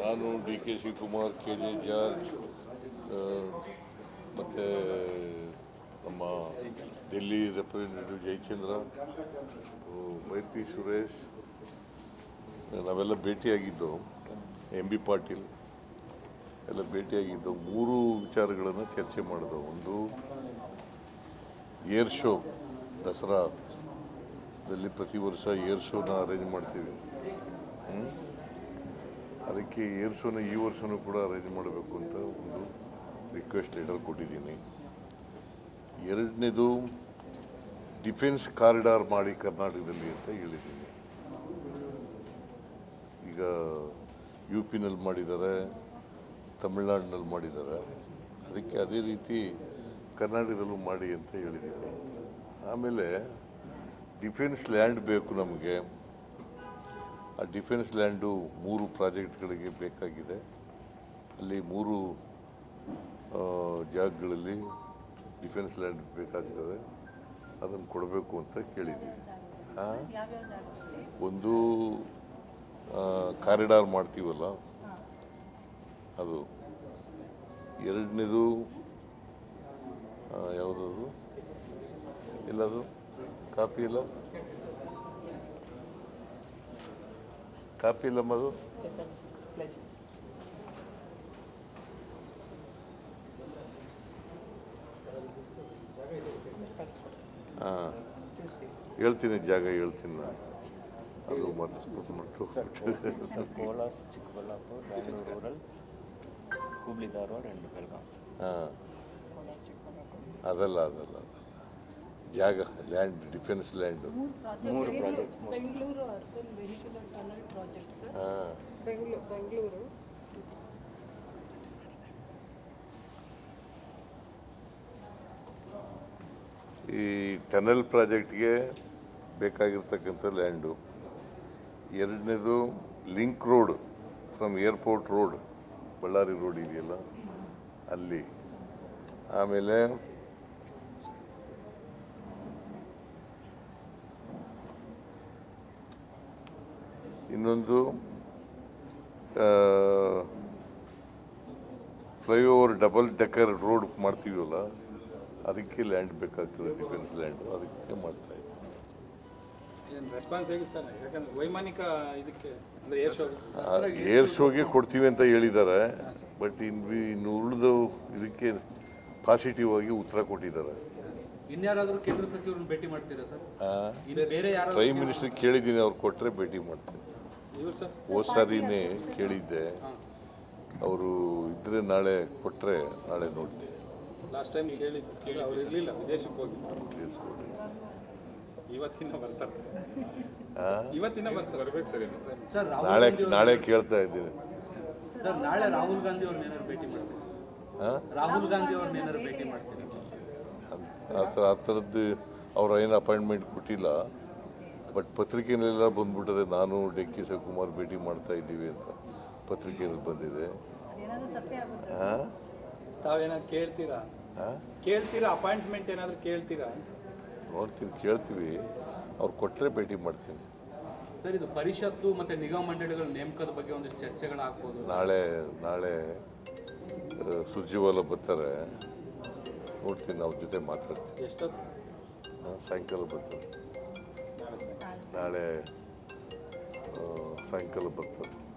ನಾನು D K Shivakumar, K J George ಮತ್ತು ನಮ್ಮ ಡೆಲ್ಲಿ ರೆಪ್ರೆಸೆಂಟೇಟಿವ್ ಜಯಚಂದ್ರ ಮೈತ್ರಿ ಸುರೇಶ್, ನಾವೆಲ್ಲ ಭೇಟಿಯಾಗಿದ್ದು ಎಂ ಬಿ ಪಾಟೀಲ್ ಎಲ್ಲ ಭೇಟಿಯಾಗಿದ್ದು ಮೂರು ವಿಚಾರಗಳನ್ನು ಚರ್ಚೆ ಮಾಡಿದ ಒಂದು, ಏರ್ ಶೋ, ದಸರಾದಲ್ಲಿ ಪ್ರತಿ ವರ್ಷ ಏರ್ ಶೋನ ಅರೇಂಜ್ ಮಾಡ್ತೀವಿ? ಅದಕ್ಕೆ ಶೋನ ಈ ವರ್ಷವೂ ಕೂಡ ಅರೇಂಜ್ ಮಾಡಬೇಕು ಅಂತ ಒಂದು ರಿಕ್ವೆಸ್ಟ್ ಲೆಟರ್ ಕೊಟ್ಟಿದ್ದೀನಿ. ಎರಡನೇದು ಡಿಫೆನ್ಸ್ ಕಾರಿಡಾರ್ ಮಾಡಿ ಕರ್ನಾಟಕದಲ್ಲಿ ಅಂತ ಹೇಳಿದ್ದೀನಿ. ಈಗ ಯು ಪಿನಲ್ಲಿ ಮಾಡಿದ್ದಾರೆ ತಮಿಳ್ನಾಡಿನಲ್ಲಿ ಮಾಡಿದ್ದಾರೆ. ಅದಕ್ಕೆ ಅದೇ ರೀತಿ ಕರ್ನಾಟಕದಲ್ಲೂ ಮಾಡಿ ಅಂತ ಹೇಳಿದ್ದೀನಿ. ಆಮೇಲೆ ಡಿಫೆನ್ಸ್ ಲ್ಯಾಂಡ್ ಬೇಕು ನಮಗೆ. ಆ ಡಿಫೆನ್ಸ್ ಲ್ಯಾಂಡು ಮೂರು ಪ್ರಾಜೆಕ್ಟ್ಗಳಿಗೆ ಬೇಕಾಗಿದೆ. ಅಲ್ಲಿ ಮೂರು ಜಾಗಗಳಲ್ಲಿ ಡಿಫೆನ್ಸ್ ಲ್ಯಾಂಡ್ ಬೇಕಾಗ್ತದೆ. ಅದನ್ನು ಕೊಡಬೇಕು ಅಂತ ಕೇಳಿದ್ದೀವಿ. ಒಂದು ಕಾರಿಡಾರ್ ಮಾಡ್ತೀವಲ್ಲ? ಅದು. ಎರಡನೇದು ಯಾವುದದು? ಎಲ್ಲದು ಕಾಪಿ ಇಲ್ಲ? ಕಾಪಿ ಇಲ್ಲಮ್ಮದು defense ಹಾಂ. ಹೇಳ್ತೀನಿ ಜಾಗ ಹೇಳ್ತೀನಿ ನಾನು. ಅದು ಮತ್ತೆ ಮತ್ತು ಕೋಲಾರ ಚಿಕ್ಕಬಳ್ಳಾಪುರ ರೂರಲ್ ಹುಬ್ಳಿ ಧಾರವಾಡ ಆ್ಯಂಡ್ ಬೆಳಗಾವಿ ಹಾಂ. ಅದಲ್ಲ ಅದಲ್ಲ ಅದಲ್ಲ. ಜಾಗ ಲ್ಯಾಂಡ್ ಡಿಫೆನ್ಸ್ ಲ್ಯಾಂಡ್ ಮೂರು ಮೂರು project projects Bengaluru urban vehicle tunnel project sir ಹಾಂ. ಬೆಂಗಳೂರು ಬೆಂಗಳೂರು. ಈ ಟನಲ್ ಪ್ರಾಜೆಕ್ಟ್ಗೆ ಬೇಕಾಗಿರ್ತಕ್ಕಂಥ ಲ್ಯಾಂಡು ಎರಡನೇದು link road from airport road Ballari road ಇದೆಯಲ್ಲ? ಅಲ್ಲಿ. ಆಮೇಲೆ ಇನ್ನೊಂದು ಫ್ಲೈಓವರ್ ಡಬಲ್ ಡೆಕರ್ ರೋಡ್ ಮಾಡ್ತೀವಲ್ಲ ಅದಕ್ಕೆ ಲ್ಯಾಂಡ್ ಬೇಕಾಗ್ತದೆ ಡಿಫೆನ್ಸ್ ಲ್ಯಾಂಡ್ ಅದಕ್ಕೆ ಮಾಡ್ತಾ ಇದ್ದೀವಿ ಏನು ರೆಸ್ಪಾನ್ಸ್ ಹೇಗಿದೆ ಸರ್? ಯಾಕಂದ್ರೆ ವೈಮಾನಿಕ ಇದಕ್ಕೆ ಅಂದ್ರೆ ಏರ್ ಶೋ ಏರ್ ಶೋಗೆ ಕೊಡ್ತೀವಿ ಅಂತ ಹೇಳಿದ್ದಾರೆ ಬಟ್ ಇನ್ನು ಇನ್ನು ಉಳಿದು ಇದಕ್ಕೆ ಪಾಸಿಟಿವ್ ಆಗಿ ಉತ್ತರ ಕೊಟ್ಟಿದ್ದಾರೆ. ಇನ್ಯಾರಾದರೂ ಕೇಂದ್ರ ಸಚಿವರನ್ನು ಭೇಟಿ ಮಾಡ್ತೀರಾ ಸರ್? ಬೇರೆ ಪ್ರೈಮ್ ಮಿನಿಸ್ಟರ್ ಕೇಳಿದ್ದೀನಿ ಅವ್ರು ಕೊಟ್ಟರೆ ಭೇಟಿ ಮಾಡ್ತೀನಿ. ಹೋದ ಸಾರಿನೇ ಕೇಳಿದ್ದೆ. ಅವರು ಇದ್ರೆ ನಾಳೆ ಕೊಟ್ಟರೆ ನಾಳೆ ನೋಡ್ತೀನಿ. ಲಾಸ್ಟ್ ಟೈಮ್ ಕೇಳಿದ್ದು ಕೇಳಿ ಅವ್ರು ಇರಲಿಲ್ಲ ವಿದೇಶಕ್ಕೆ ಹೋಗಿ. ಇವತ್ತಿನ ಬರ್ತಾರೆ. ಆ? ಇವತ್ತಿನ ಬರ್ತಾರೆ. ಬರ್ಬೇಕು ಸರ್ ಸರ್ ನಾಳೆ ನಾಳೆ ಕೇಳ್ತಾ ಇದ್ದೀನಿ. ಸರ್ ನಾಳೆ ರಾಹುಲ್ ಗಾಂಧಿ ಅವ್ರನ್ನ ಏನಾದ್ರು ಭೇಟಿ ಮಾಡ್ತೀನಿ ಆ? ರಾಹುಲ್ ಗಾಂಧಿ ಅವ್ರನ್ನ ಏನಾದ್ರು ಭೇಟಿ ಮಾಡ್ತೀನಿ ಆ ಥರ ಆ ಥರದ್ದು ಅವ್ರು ಏನು ಅಪಾಯಿಂಟ್ಮೆಂಟ್ ಕೊಟ್ಟಿಲ್ಲ. ಬಟ್ ಪತ್ರಿಕೆಯಲ್ಲೆಲ್ಲ ಬಂದ್ಬಿಟ್ಟಿದೆ ನಾನು ಡಿ ಕೆ ಶಿವಕುಮಾರ್ ಭೇಟಿ ಮಾಡ್ತಾ ಇದ್ದೀವಿ ಅಂತ ಪತ್ರಿಕೆಯಲ್ಲಿ ಬಂದಿದೆ? ತಾವೇನಾದ್ರು ಕೇಳ್ತೀರಾ? ಕೇಳ್ತೀರಾ? ಅಪಾಯಿಂಟ್ಮೆಂಟ್ ಏನಾದರೂ ಕೇಳ್ತೀರಾ ನೋಡ್ತೀನಿ ಕೇಳ್ತೀವಿ. ಅವ್ರು ಕೊಟ್ಟರೆ ಭೇಟಿ ಮಾಡ್ತೀನಿ. ಸರ್ ಇದು ಪರಿಷತ್ತು ಮತ್ತೆ ನಿಗಮ ಮಂಡಳಿಗಳ ನೇಮಕದ ಬಗ್ಗೆ ಒಂದಿಷ್ಟು ಚರ್ಚೆಗಳಾಗ್ಬೋದು ನಾಳೆ ನಾಳೆ ಸುರ್ಜಿವಾಲ ಬರ್ತಾರೆ. ನೋಡ್ತೀನಿ ಅವ್ರ ಜೊತೆ ಮಾತಾಡ್ತೀನಿ. ಎಷ್ಟೊತ್ತು? ಆ, ಸಾಯಂಕಾಲ ಬರ್ತಾರೆ ನಾಳೆ ಸಾಯಂಕಾಲ ಬರ್ತಾರೆ